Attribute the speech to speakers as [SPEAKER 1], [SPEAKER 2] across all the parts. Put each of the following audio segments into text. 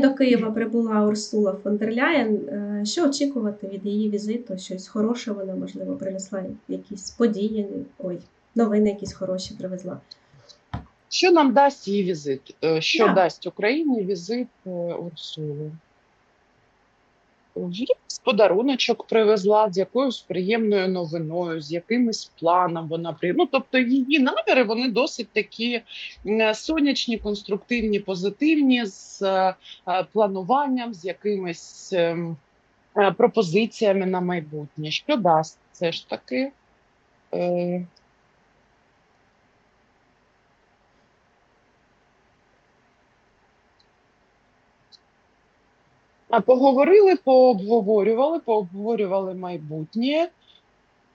[SPEAKER 1] до Києва прибула Урсула фон дер Ляєн. Е, Що очікувати від її візиту? Щось хороше вона, можливо, принесла якісь події, ой, новини якісь хороші привезла.
[SPEAKER 2] Що нам дасть її візит? Е, Що
[SPEAKER 1] Да.
[SPEAKER 2] дасть Україні візит е, Урсули? Якийсь подаруночок привезла з якоюсь приємною новиною, з якимось планом вона при... Ну, тобто її наміри вони досить такі сонячні, конструктивні, позитивні, з е, е, плануванням, з якимись ем, е, пропозиціями на майбутнє. Що дасть це ж таки? А поговорили, пообговорювали, пообговорювали майбутнє,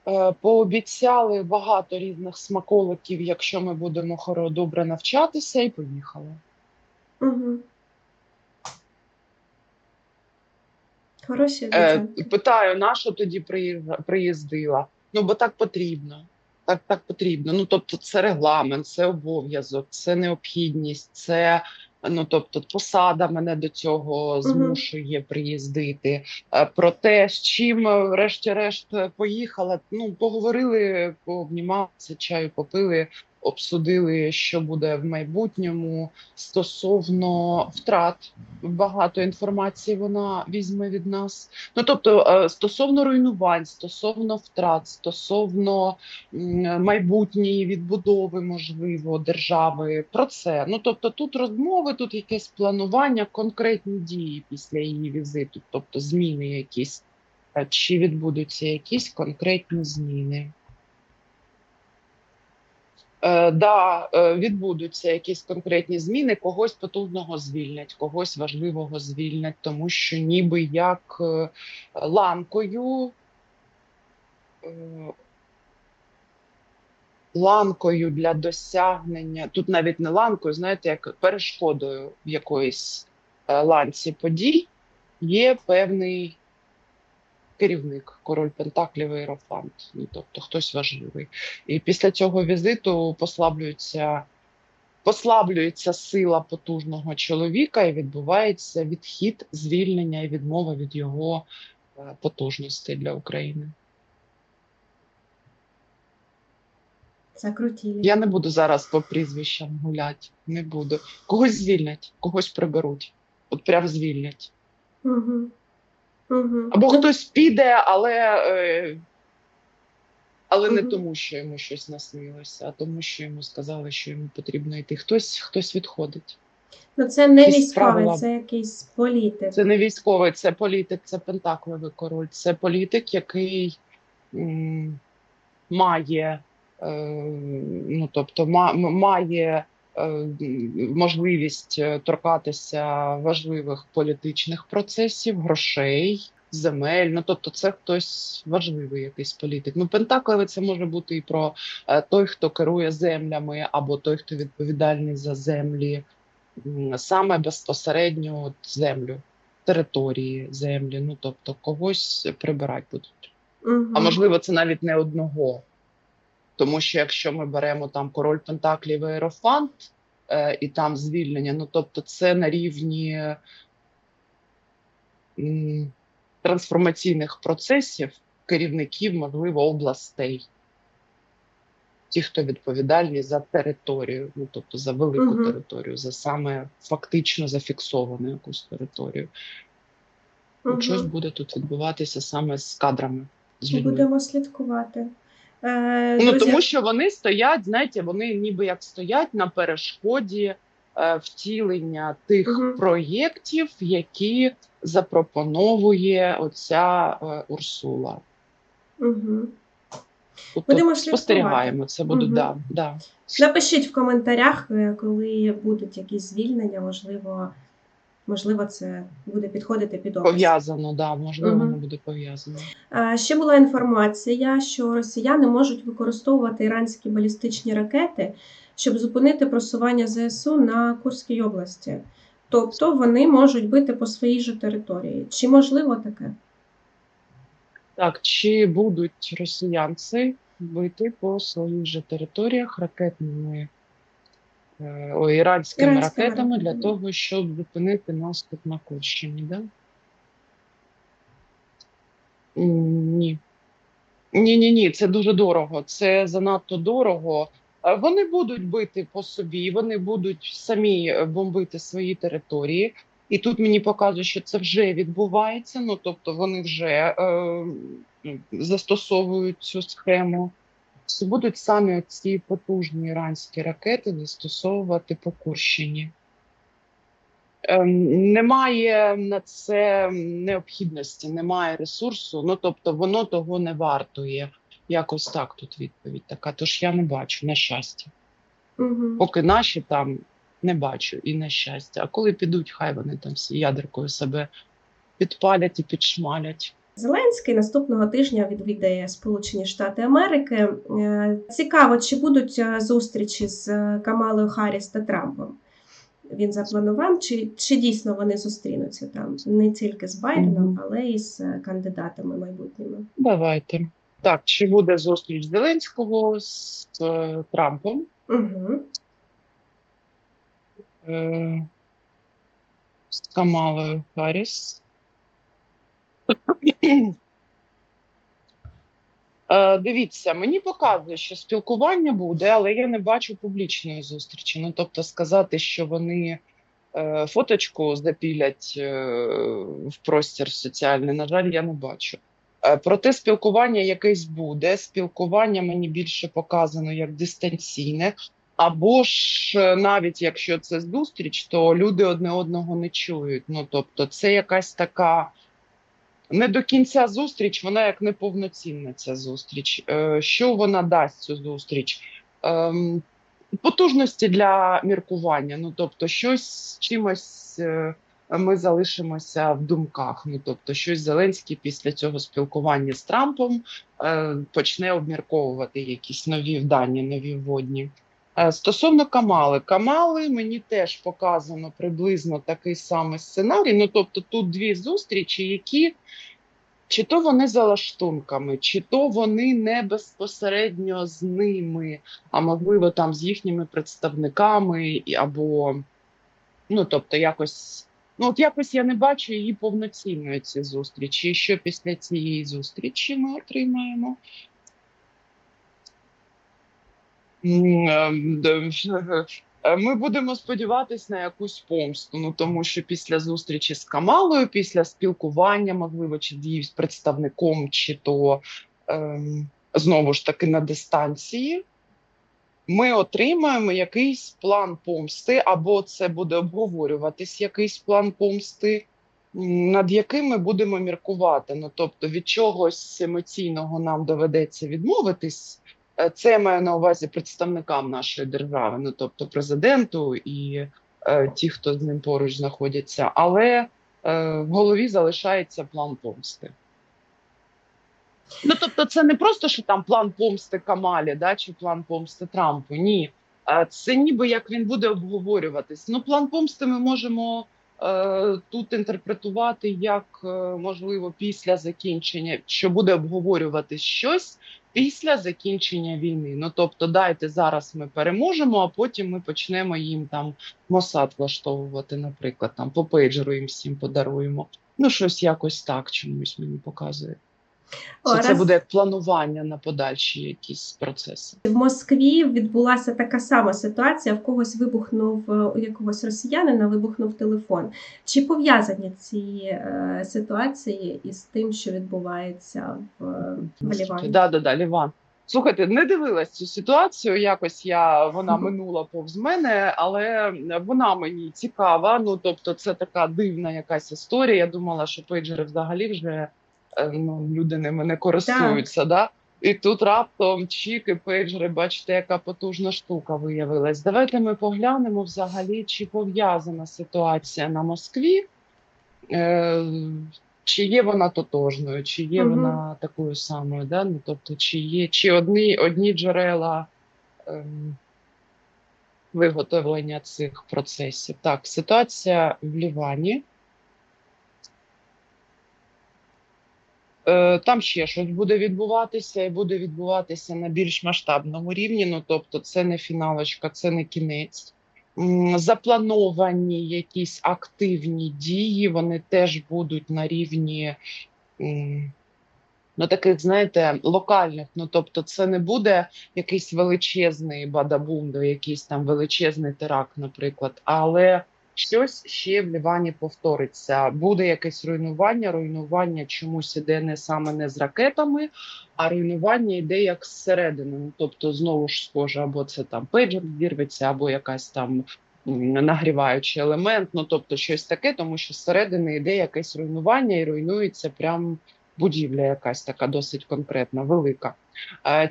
[SPEAKER 2] е, пообіцяли багато різних смаколиків, якщо ми будемо хоро добре навчатися, і поїхали.
[SPEAKER 1] Угу. Хороші
[SPEAKER 2] Е, питаю, на що тоді приїздила? Ну, бо так потрібно. Так, так потрібно. Ну, тобто, це регламент, це обов'язок, це необхідність, це ну, тобто, посада мене до цього змушує приїздити. Е, Про те, з чим, е, врешті-решт, е, поїхала. Ну, поговорили, пообнімалися, чаю попили, обсудили, що буде в майбутньому стосовно втрат. Багато інформації вона візьме від нас. Ну тобто, е, стосовно руйнувань, стосовно втрат, стосовно майбутньої відбудови, можливо, держави. Про це. Ну тобто, тут розмови, тут якесь планування, конкретні дії після її візиту, тобто зміни якісь. Е, Чи відбудуться якісь конкретні зміни? Е, да, е, відбудуться якісь конкретні зміни, когось потужного звільнять, когось важливого звільнять, тому що ніби як е, ланкою, ланкою для досягнення, тут навіть не ланкою, знаєте, як перешкодою в якоїсь ланці подій є певний керівник, король Пентаклів і Ерофант, ну тобто хтось важливий. І після цього візиту послаблюється, послаблюється сила потужного чоловіка і відбувається відхід, звільнення і відмова від його е, потужностей для України.
[SPEAKER 1] Закрутілі.
[SPEAKER 2] Я не буду зараз по прізвищам гуляти, не буду. Когось звільнять, когось приберуть. От прям звільнять.
[SPEAKER 1] Угу. Угу.
[SPEAKER 2] Або хтось піде, але, е, але не тому, що йому щось наснилося, а тому, що йому сказали, що йому потрібно йти. Хтось, хтось відходить.
[SPEAKER 1] Ну, це не
[SPEAKER 2] якісь
[SPEAKER 1] військовий,
[SPEAKER 2] правила.
[SPEAKER 1] це якийсь політик.
[SPEAKER 2] Це не військовий, це політик, це пентакловий король. Це політик, який м, має, е, ну тобто, має можливість е, торкатися важливих політичних процесів, грошей. Земель, ну тобто це хтось важливий, якийсь політик. Ну, Пентаклеве це може бути і про е, той, хто керує землями, або той, хто відповідальний за землі, саме безпосередньо от землю території землі. Ну тобто когось прибирати будуть.
[SPEAKER 1] Угу.
[SPEAKER 2] А можливо, це навіть не одного. Тому що якщо ми беремо там король Пентаклів і Ерофант, е, і там звільнення, ну тобто це на рівні м, трансформаційних процесів керівників, можливо, областей. Ті, хто відповідальні за територію, ну тобто за велику
[SPEAKER 1] Мгм.
[SPEAKER 2] територію, за саме фактично зафіксовану якусь територію.
[SPEAKER 1] Мгм.
[SPEAKER 2] Щось буде тут відбуватися саме з кадрами. З людьми.
[SPEAKER 1] Будемо слідкувати. Е,
[SPEAKER 2] Ну тому що вони стоять, знаєте, вони ніби як стоять на перешкоді е, втілення тих
[SPEAKER 1] Мгм.
[SPEAKER 2] проєктів, які запропоновує оця е, Урсула.
[SPEAKER 1] Угу.
[SPEAKER 2] Тобто
[SPEAKER 1] Будемо
[SPEAKER 2] спостерігаємо. Це буде
[SPEAKER 1] Мгм.
[SPEAKER 2] да, да.
[SPEAKER 1] Напишіть в коментарях, е, коли будуть якісь звільнення, можливо, можливо, це буде підходити під опис.
[SPEAKER 2] пов'язано. Да, можливо,
[SPEAKER 1] Мгм.
[SPEAKER 2] воно буде пов'язано.
[SPEAKER 1] Ще була інформація, що росіяни можуть використовувати іранські балістичні ракети, щоб зупинити просування ЗСУ на Курській області. Тобто вони можуть бити по своїй же території. Чи можливо таке?
[SPEAKER 2] Так, чи будуть росіянці бити по своїх же територіях ракетними е, ой, іранськими,
[SPEAKER 1] Іранськими
[SPEAKER 2] ракетами для
[SPEAKER 1] ракетами.
[SPEAKER 2] того, щоб зупинити наступ на Курщині, да? М, Ні. Ні, ні, ні, це дуже дорого. Це занадто дорого. Е, Вони будуть бити по собі, вони будуть самі е, бомбити свої території. І тут мені показує, що це вже відбувається. Ну тобто вони вже е, застосовують цю схему. Чи будуть самі ці потужні іранські ракети застосовувати по Курщині? Ем, Немає на це необхідності, немає ресурсу. Ну тобто, воно того не вартує. Якось так тут відповідь така. Тож я не бачу, на щастя.
[SPEAKER 1] Угу.
[SPEAKER 2] Поки наші там не бачу і на щастя. А коли підуть, хай вони там всі ядеркою себе підпалять і підшмалять.
[SPEAKER 1] Зеленський наступного тижня відвідає Сполучені Штати Америки. Е, Цікаво, чи будуть е, зустрічі з е, Камалою Харріс та Трампом. Він запланував, чи, чи дійсно вони зустрінуться там не тільки з Байденом, але й з кандидатами майбутніми.
[SPEAKER 2] Давайте. Так, чи буде зустріч Зеленського з е, Трампом?
[SPEAKER 1] Угу.
[SPEAKER 2] Е, з Камалою Харріс. Е, Дивіться, мені показує, що спілкування буде, але я не бачу публічної зустрічі. Ну, тобто, сказати, що вони е, фоточку запілять е, в простір соціальний, на жаль, я не бачу. Е, Проте спілкування якесь буде. Спілкування мені більше показано як дистанційне. Або ж е, навіть якщо це зустріч, то люди одне одного не чують. Ну тобто, це якась така не до кінця зустріч, вона як неповноцінна ця зустріч. Е, Що вона дасть цю зустріч? Ем, Потужності для міркування. Ну тобто, щось чимось е, ми залишимося в думках. Ну тобто, щось Зеленський після цього спілкування з Трампом е, почне обмірковувати якісь нові вдані, нові вводні. Е, Стосовно Камали, Камали мені теж показано приблизно такий самий сценарій. Ну тобто, тут дві зустрічі, які чи то вони за лаштунками, чи то вони не безпосередньо з ними, а можливо там з їхніми представниками, або ну тобто, якось. Ну, от якось я не бачу її повноцінної ці зустрічі. Що після цієї зустрічі ми отримаємо? Ем, Е, Ми будемо сподіватись на якусь помсту. Ну тому що після зустрічі з Камалою, після спілкування, можливо, чи її з представником, чи то ем, знову ж таки на дистанції, ми отримаємо якийсь план помсти, або це буде обговорюватись якийсь план помсти, над яким ми будемо міркувати. Ну тобто від чогось емоційного нам доведеться відмовитись. Е, Це я маю на увазі представникам нашої держави, ну тобто президенту і е, ті, хто з ним поруч знаходяться. Але е, в голові залишається план помсти. Ну тобто, це не просто що там план помсти Камалі, да, чи план помсти Трампу. Ні. Е, Це ніби як він буде обговорюватись. Ну, план помсти ми можемо е, тут інтерпретувати як е, можливо після закінчення, що буде обговорюватись щось після закінчення війни. Ну тобто, дайте зараз ми переможемо, а потім ми почнемо їм там Мосад влаштовувати, наприклад, там по пейджеру їм всім подаруємо. Ну, щось якось так чомусь мені показує.
[SPEAKER 1] О,
[SPEAKER 2] Це, буде як планування на подальші якісь процеси.
[SPEAKER 1] В Москві відбулася така сама ситуація. В когось вибухнув е, у якогось росіянина, вибухнув телефон. Чи пов'язані ці е, ситуації із тим, що відбувається в, е, в Лівані?
[SPEAKER 2] Да, да, да, Ліван. Слухайте, не дивилась цю ситуацію. Якось я вона минула повз мене, але вона мені цікава. Ну тобто, це така дивна якась історія. Я думала, що пейджери взагалі вже ну, люди ними не користуються. Да? І тут раптом чіки, пейджери, бачите, яка потужна штука виявилась. Давайте ми поглянемо взагалі, чи пов'язана ситуація на Москві. Е, чи є вона тотожною, чи є
[SPEAKER 1] Мгм.
[SPEAKER 2] вона такою самою, да? ну, тобто, чи є чи одні, одні джерела ем, виготовлення цих процесів. Так, ситуація в Лівані. Там ще щось буде відбуватися, і буде відбуватися на більш масштабному рівні. Ну тобто, це не фіналочка, це не кінець. заплановані якісь активні дії, вони теж будуть на рівні. Ну, таких, знаєте, локальних. Ну, тобто, це не буде якийсь величезний бадабум, якийсь там величезний теракт, наприклад, але щось ще в Лівані повториться. Буде якесь руйнування. Руйнування чомусь іде не саме не з ракетами, а руйнування йде як зсередини. Ну, тобто, знову ж схоже, або це там пейджер зірветься, або якась там нагріваючий елемент. Ну тобто, щось таке, тому що зсередини йде якесь руйнування і руйнується прям будівля якась така досить конкретна, велика.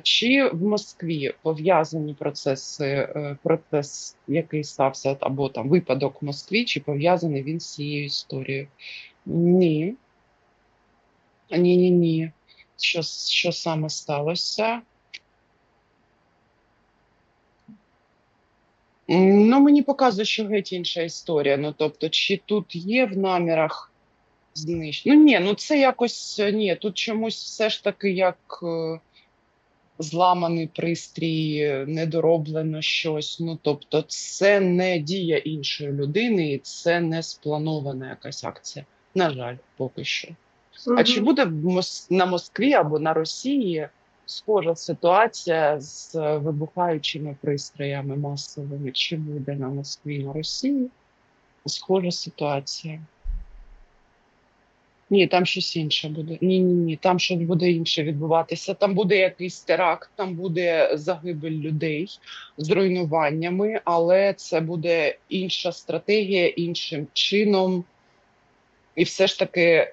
[SPEAKER 2] Чи в Москві пов'язані процеси, е, процес, який стався, або там випадок в Москві, чи пов'язаний він з цією історією? Ні. Ні, ні, ні. Що, що саме сталося? Ну, мені показує, що геть інша історія. Ну, тобто, чи тут є в намірах знищення? Ну, ні, ну це якось е, ні. Тут чомусь все ж таки як е, зламаний пристрій, е, недороблено щось. Ну, тобто, це не дія іншої людини, і це не спланована якась акція. На жаль, поки що. А чи буде на Москві або на Росії схожа ситуація з е, вибухаючими пристроями масовими? Чи буде на Москві на Росії схожа ситуація? Ні, там щось інше буде. Ні, ні, ні, там щось буде інше відбуватися. Там буде якийсь теракт, там буде загибель людей з руйнуваннями, але це буде інша стратегія, іншим чином. І все ж таки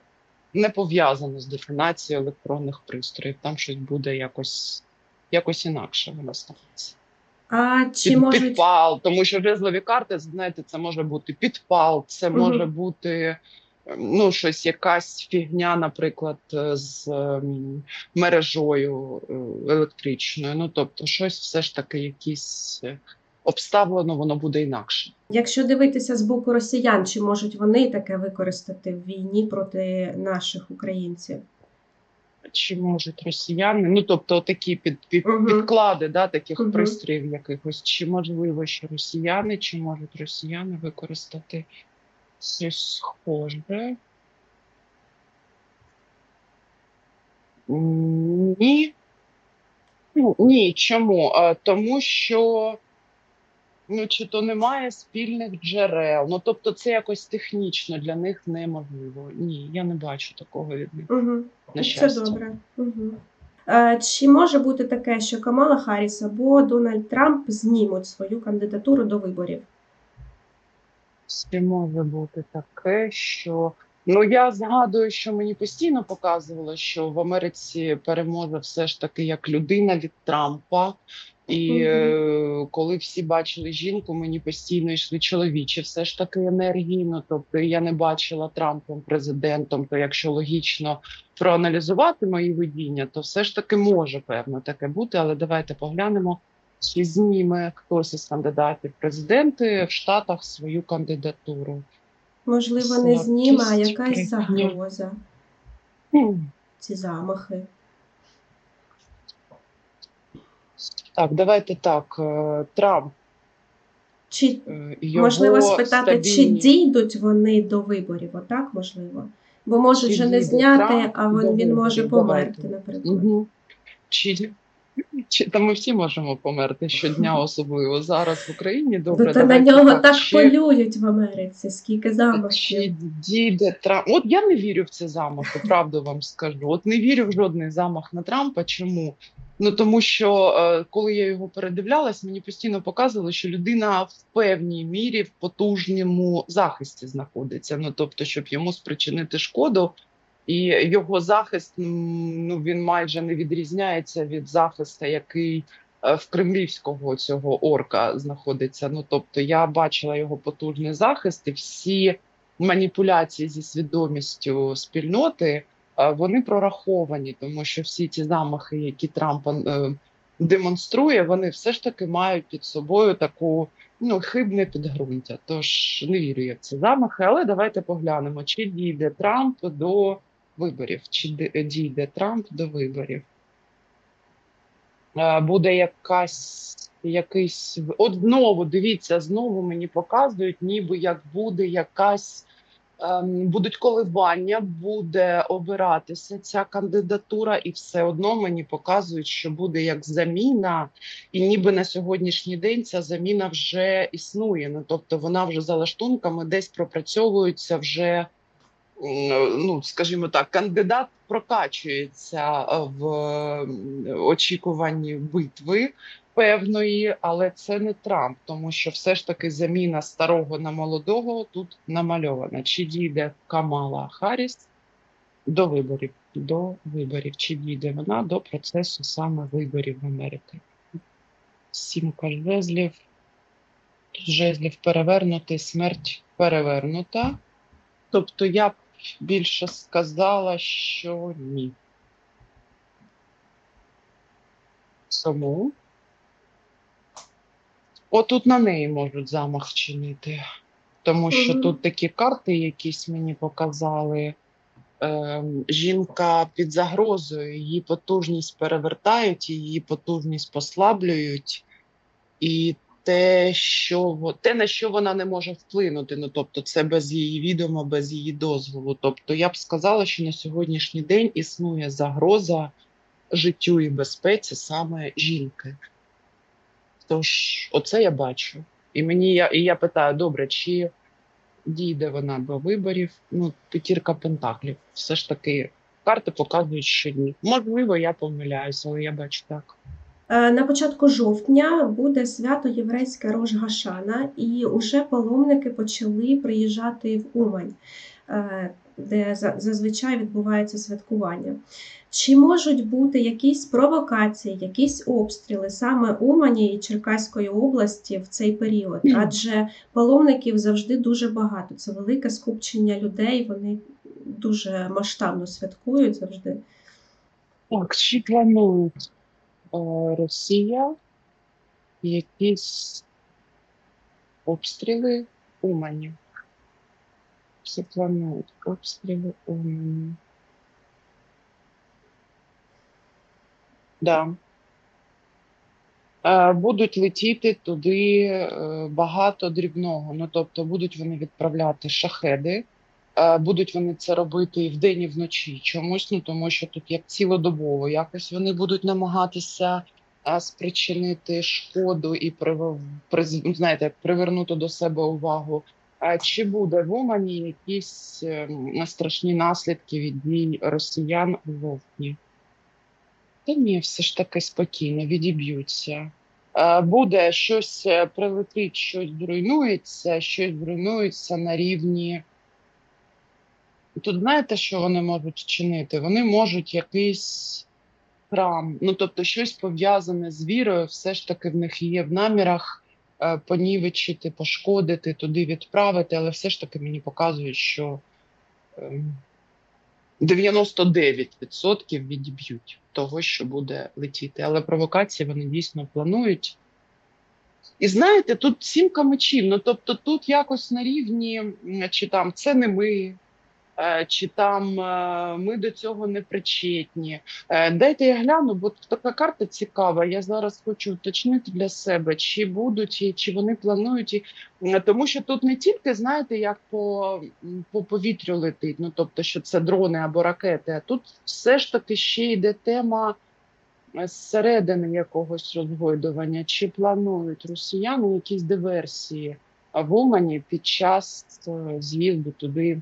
[SPEAKER 2] не пов'язано з детонацією електронних пристроїв. Там щось буде якось, якось інакше воно станеться.
[SPEAKER 1] А чи
[SPEAKER 2] Під,
[SPEAKER 1] можуть
[SPEAKER 2] Підпал, тому що жезлові карти, знаєте, це може бути підпал, це може бути ну, щось, якась фігня, наприклад, е, з ем, мережою е, електричною. Ну, тобто, щось все ж таки якісь е, обставлено, воно буде інакше.
[SPEAKER 1] Якщо дивитися з боку росіян, чи можуть вони таке використати в війні проти наших українців?
[SPEAKER 2] Чи можуть росіяни? Ну, тобто, такі під, під,
[SPEAKER 1] Мгм.
[SPEAKER 2] підклади да, таких
[SPEAKER 1] Мгм.
[SPEAKER 2] пристроїв якихось. Чи можливо, що росіяни, чи можуть росіяни використати щось схоже? Ні. Ну, Ні, чому? Тому що ну, чи то немає спільних джерел. Ну, тобто, це якось технічно для них неможливо. Ні, я не бачу такого від них.
[SPEAKER 1] Угу.
[SPEAKER 2] На
[SPEAKER 1] Це добре. Угу. Чи може бути таке, що Камала Харріс або Дональд Трамп знімуть свою кандидатуру до виборів?
[SPEAKER 2] Може бути таке, що ну я згадую, що мені постійно показувало, що в Америці переможе все ж таки як людина від Трампа. І
[SPEAKER 1] Мгм.
[SPEAKER 2] е, коли всі бачили жінку, мені постійно йшли чоловічі, все ж таки енергії. Ну тобто я не бачила Трампом президентом. То якщо логічно проаналізувати мої видіння, то все ж таки може певно таке бути. Але давайте поглянемо, чи зніме хтось із кандидатів президенти в Штатах свою кандидатуру.
[SPEAKER 1] Можливо, не зніме, а якась загроза, ці замахи.
[SPEAKER 2] Так, давайте так. е, Трамп
[SPEAKER 1] Чи
[SPEAKER 2] е, його
[SPEAKER 1] можливо спитати, чи дійдуть вони до виборів? Отак можливо. Бо можуть
[SPEAKER 2] Чи
[SPEAKER 1] же не зняти,
[SPEAKER 2] Трамп
[SPEAKER 1] а він, він може померти, наприклад.
[SPEAKER 2] Мгм. Чи, чи та ми всі можемо померти щодня, особливо зараз в Україні. Добре,
[SPEAKER 1] то на нього так,
[SPEAKER 2] Чи,
[SPEAKER 1] полюють в Америці, скільки
[SPEAKER 2] чи
[SPEAKER 1] замахів.
[SPEAKER 2] дійде Трамп? От я не вірю в ці замахи, правду вам скажу. От не вірю в жодний замах на Трампа. Чому? Ну тому що е, коли я його передивлялась, мені постійно показувало, що людина в певній мірі в потужному захисті знаходиться. Ну тобто, щоб йому спричинити шкоду, і його захист ну він майже не відрізняється від захисту, який е, в кремлівського цього орка знаходиться. Ну тобто, я бачила його потужний захист, і всі маніпуляції зі свідомістю спільноти е, вони прораховані, тому що всі ті замахи, які Трамп е, демонструє, вони все ж таки мають під собою таку ну хибне підґрунтя. Тож не вірю я в ці замахи, але давайте поглянемо, чи дійде Трамп до виборів, чи дійде Трамп до виборів. е, буде якась якийсь от знову дивіться, знову мені показують, ніби як буде якась. ем, Будуть коливання, буде обиратися ця кандидатура, і все одно мені показують, що буде як заміна, і ніби на сьогоднішній день ця заміна вже існує. Ну тобто вона вже за лаштунками десь пропрацьовується вже ну, скажімо так, кандидат прокачується е, в очікуванні битви певної, але це не Трамп, тому що все ж таки заміна старого на молодого тут намальована. Чи дійде Камала Харріс до виборів? До виборів, чи дійде вона до процесу саме виборів в Америці? Сімка жезлів. Жезлів перевернутий, смерть перевернута. Тобто я більше сказала, що ні. Чому? Отут на неї можуть замах вчинити. Тому що
[SPEAKER 1] Мгм.
[SPEAKER 2] тут такі карти якісь мені показали. Ем, жінка під загрозою, її потужність перевертають, її потужність послаблюють. І те, що те, на що вона не може вплинути, ну тобто це без її відома, без її дозволу. Тобто я б сказала, що на сьогоднішній день існує загроза життю і безпеці саме жінки. Тож, оце я бачу. І мені я, і я питаю: добре, чи дійде вона до виборів? Ну, п'ятірка пентаклів. Все ж таки, карти показують, що ні. Можливо, я помиляюся, але я бачу так.
[SPEAKER 1] Е, На початку жовтня буде свято єврейське Рож Гашана, і уже паломники почали приїжджати в Умань, е, де зазвичай відбувається святкування. Чи можуть бути якісь провокації, якісь обстріли саме Умані і Черкаської області в цей період? Адже паломників завжди дуже багато. Це велике скупчення людей, вони дуже масштабно святкують завжди.
[SPEAKER 2] Так, чи планують Росія якісь обстріли Умані? Чи планують обстріли Умані? Да. Е, Будуть летіти туди е, багато дрібного. Ну, тобто будуть вони відправляти шахеди, Е, Будуть вони це робити і вдень, і вночі чомусь, ну тому що тут як цілодобово, якось вони будуть намагатися спричинити шкоду і прив... ну, знаєте, привернути до себе увагу. Чи буде в Умані якісь ем, страшні наслідки від дій росіян у жовтні? Та ні, все ж таки спокійно відіб'ються. Е, Буде щось е, прилетить, щось зруйнується, щось зруйнується на рівні. Тут знаєте, що вони можуть вчинити? Вони можуть якийсь храм, ну тобто щось пов'язане з вірою, все ж таки в них є в намірах е, понівечити, пошкодити, туди відправити, але все ж таки мені показують, що ем, 99% відіб'ють того, що буде летіти. Але провокації вони дійсно планують. І знаєте, тут сімка мечів. Ну тобто, тут якось на рівні, чи там це не ми, е, чи там е, ми до цього не причетні. Е, Дайте я гляну, бо така карта цікава. Я зараз хочу уточнити для себе, чи будуть, чи вони планують. Тому що тут не тільки, знаєте, як по, по повітрю летить, ну тобто, що це дрони або ракети, а тут все ж таки ще йде тема е, зсередини якогось розгойдування, чи планують росіяни якісь диверсії в Умані під час е, з'їзду туди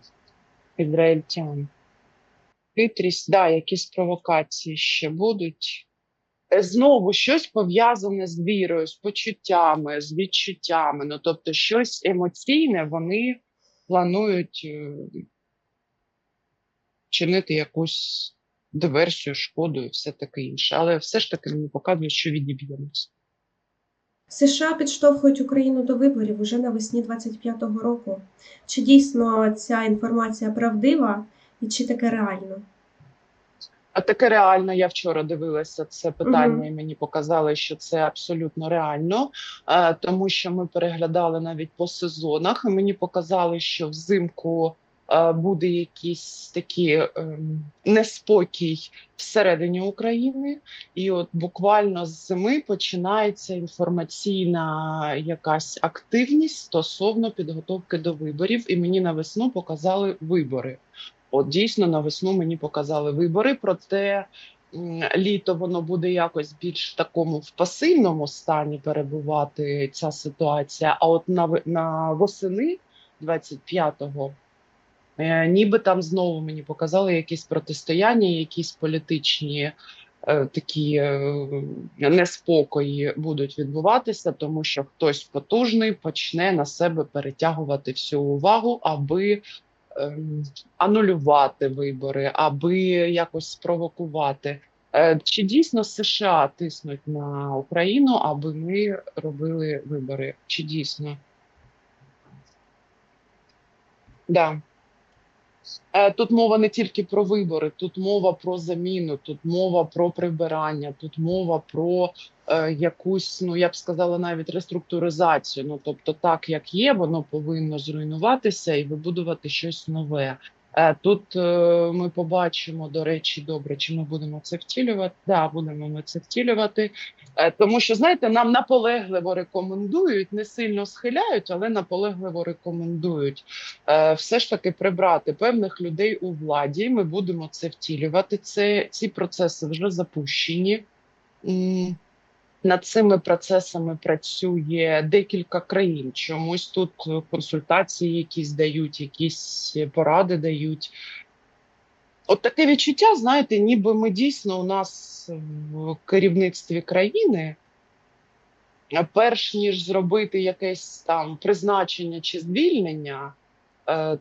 [SPEAKER 2] ізраїльтян. Хитрість, да, якісь провокації ще будуть. Е, Знову щось пов'язане з вірою, з почуттями, з відчуттями. Ну, тобто, щось емоційне вони планують е, чинити якусь диверсію, шкоду і все таке інше. Але все ж таки мені показує, що відіб'ємося.
[SPEAKER 1] США підштовхують Україну до виборів уже навесні 25-го року. Чи дійсно ця інформація правдива і чи таке реально?
[SPEAKER 2] А таке реально, я вчора дивилася це питання,
[SPEAKER 1] Мгм.
[SPEAKER 2] і мені показали, що це абсолютно реально, е, тому що ми переглядали навіть по сезонах. і Мені показали, що взимку буде якийсь такий ем, неспокій всередині України, і от буквально з зими починається інформаційна якась активність стосовно підготовки до виборів. І мені на весну показали вибори. От дійсно на весну мені показали вибори. Проте літо воно буде якось більш такому в пасивному стані перебувати ця ситуація. А от на на восени 25-го Е, ніби там знову мені показали якісь протистояння, якісь політичні е, такі е, неспокої будуть відбуватися, тому що хтось потужний почне на себе перетягувати всю увагу, аби ем, анулювати вибори, аби якось спровокувати. Е, Чи дійсно США тиснуть на Україну, аби ми робили вибори? Чи дійсно? Да. Е, Тут мова не тільки про вибори, тут мова про заміну, тут мова про прибирання, тут мова про е, якусь, ну я б сказала, навіть реструктуризацію. Ну тобто, так як є, воно повинно зруйнуватися і вибудувати щось нове. Е, Тут е, ми побачимо, до речі, добре, чи ми будемо це втілювати. Да, будемо ми це втілювати. Е, Тому що знаєте, нам наполегливо рекомендують, не сильно схиляють, але наполегливо рекомендують все ж таки прибрати певних людей у владі. Ми будемо це втілювати. Це ці процеси вже запущені. Над цими процесами працює декілька країн. Чомусь тут консультації якісь дають, якісь поради дають. От таке відчуття, знаєте, ніби ми дійсно у нас в керівництві країни, перш ніж зробити якесь там призначення чи звільнення,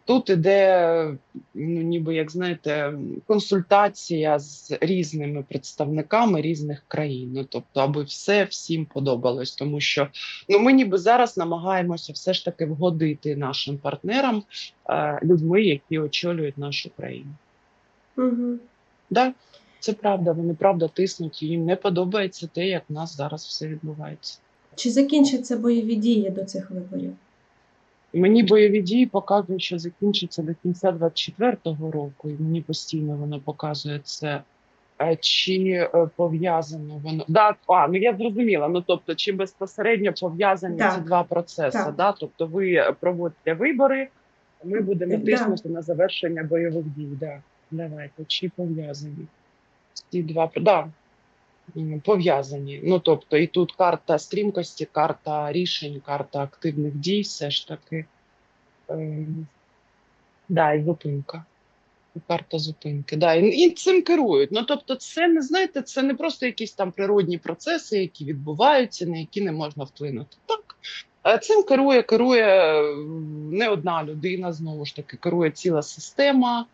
[SPEAKER 2] тут іде, ну ніби як знаєте, консультація з різними представниками різних країн. Ну, тобто, аби все всім подобалось, тому що ну ми ніби зараз намагаємося все ж таки вгодити нашим партнерам, е, людьми, які очолюють нашу країну.
[SPEAKER 1] Угу.
[SPEAKER 2] Да, це правда. Вони правда тиснуть. і Їм не подобається те, як в нас зараз все відбувається.
[SPEAKER 1] Чи закінчаться бойові дії до цих виборів?
[SPEAKER 2] Мені бойові дії показують, що закінчиться до кінця 24-го року, і мені постійно воно показує це. Е, Чи е, пов'язано воно да, а ну я зрозуміла. Ну тобто, чи безпосередньо пов'язані
[SPEAKER 1] Так.
[SPEAKER 2] ці два процеси?
[SPEAKER 1] Так.
[SPEAKER 2] Да? Тобто, ви проводите вибори, ми будемо
[SPEAKER 1] Да.
[SPEAKER 2] тиснути на завершення бойових дій. Да. Давайте, чи пов'язані ці два да. Пов'язані. Ну тобто, і тут карта стрімкості, карта рішень, карта активних дій, все ж таки. Ем, да, і зупинка. Карта зупинки. Да, і, і цим керують. Ну тобто, це не знаєте, це не просто якісь там природні процеси, які відбуваються, на які не можна вплинути. Так. Цим керує, керує не одна людина, знову ж таки, керує ціла система,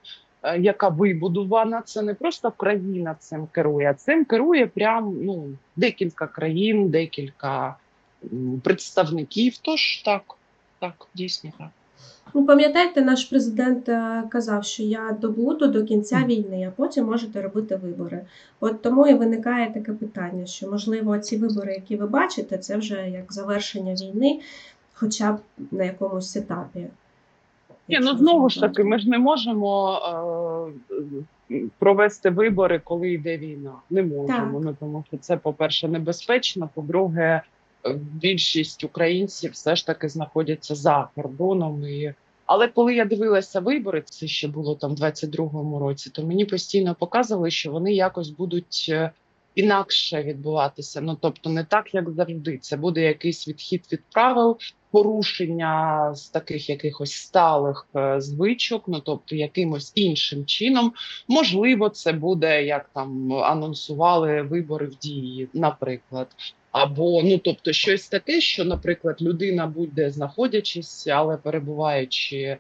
[SPEAKER 2] яка вибудована. Це не просто країна цим керує, а цим керує прям ну, декілька країн, декілька представників. Тож так, так, дійсно так.
[SPEAKER 1] Ну, пам'ятаєте, наш президент е, казав, що я добуду до кінця війни, а потім можете робити вибори. От тому і виникає таке питання, що можливо ці вибори, які ви бачите, це вже як завершення війни, хоча б на якомусь етапі.
[SPEAKER 2] Ні, ну знову ж таки, ми ж не можемо е, провести вибори, коли йде війна. Не можемо.
[SPEAKER 1] Так.
[SPEAKER 2] Ну тому що це, по-перше, небезпечно. По-друге, е, більшість українців все ж таки знаходяться за кордоном. І... Але коли я дивилася вибори, це ще було там в 22-му році, то мені постійно показували, що вони якось будуть. Інакше відбуватися, ну тобто не так, як завжди. Це буде якийсь відхід від правил, порушення з таких якихось сталих е, звичок, ну тобто якимось іншим чином. Можливо, це буде як там анонсували вибори в дії, наприклад. Або ну тобто щось таке, що, наприклад, людина будь-де знаходячись, але перебуваючи е,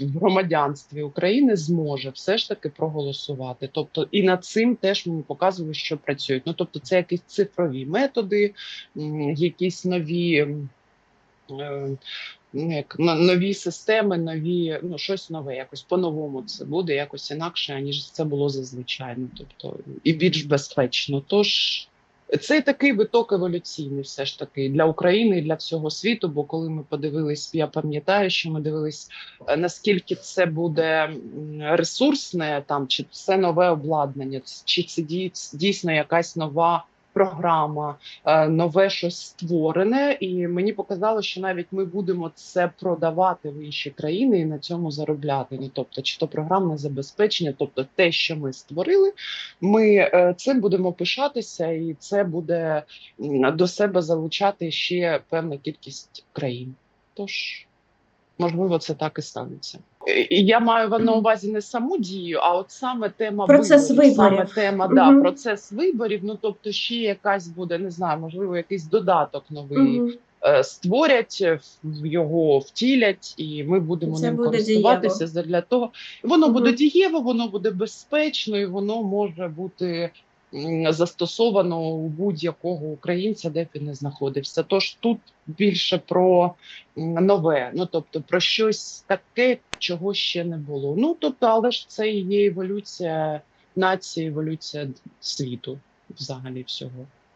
[SPEAKER 2] в громадянстві України, зможе все ж таки проголосувати. Тобто, і над цим теж мені показують, що працюють. Ну тобто, це якісь цифрові методи, якісь нові. е, ну, як нові системи, нові, ну щось нове, якось по-новому це буде, якось інакше, аніж це було зазвичай. Ну, тобто і більш безпечно. Тож Це такий виток еволюційний, все ж таки для України і для всього світу. Бо коли ми подивились, я пам'ятаю, що ми дивились, е, наскільки це буде ресурсне, там чи це нове обладнання, чи це дійсно якась нова програма, е, нове щось створене. І мені показало, що навіть ми будемо це продавати в інші країни і на цьому заробляти. Ну тобто, чи то програмне забезпечення, тобто те, що ми створили, ми е, цим будемо пишатися, і це буде до себе залучати ще певна кількість країн. Тож, можливо, це так і станеться. Я маю на увазі не саму дію, а от саме тема
[SPEAKER 1] Процес
[SPEAKER 2] виборів, саме тема да, процес виборів. Ну тобто, ще якась буде, не знаю, можливо, якийсь додаток новий е, створять, е, його втілять, і ми будемо
[SPEAKER 1] Це
[SPEAKER 2] ним
[SPEAKER 1] буде
[SPEAKER 2] користуватися для того. Воно
[SPEAKER 1] Мгм.
[SPEAKER 2] буде дієво, воно буде безпечно, і воно може бути застосовано у будь-якого українця, де б він не знаходився. Тож тут більше про нове, ну тобто про щось таке, чого ще не було. Ну тобто, але ж це і є еволюція нації, еволюція світу, взагалі всього.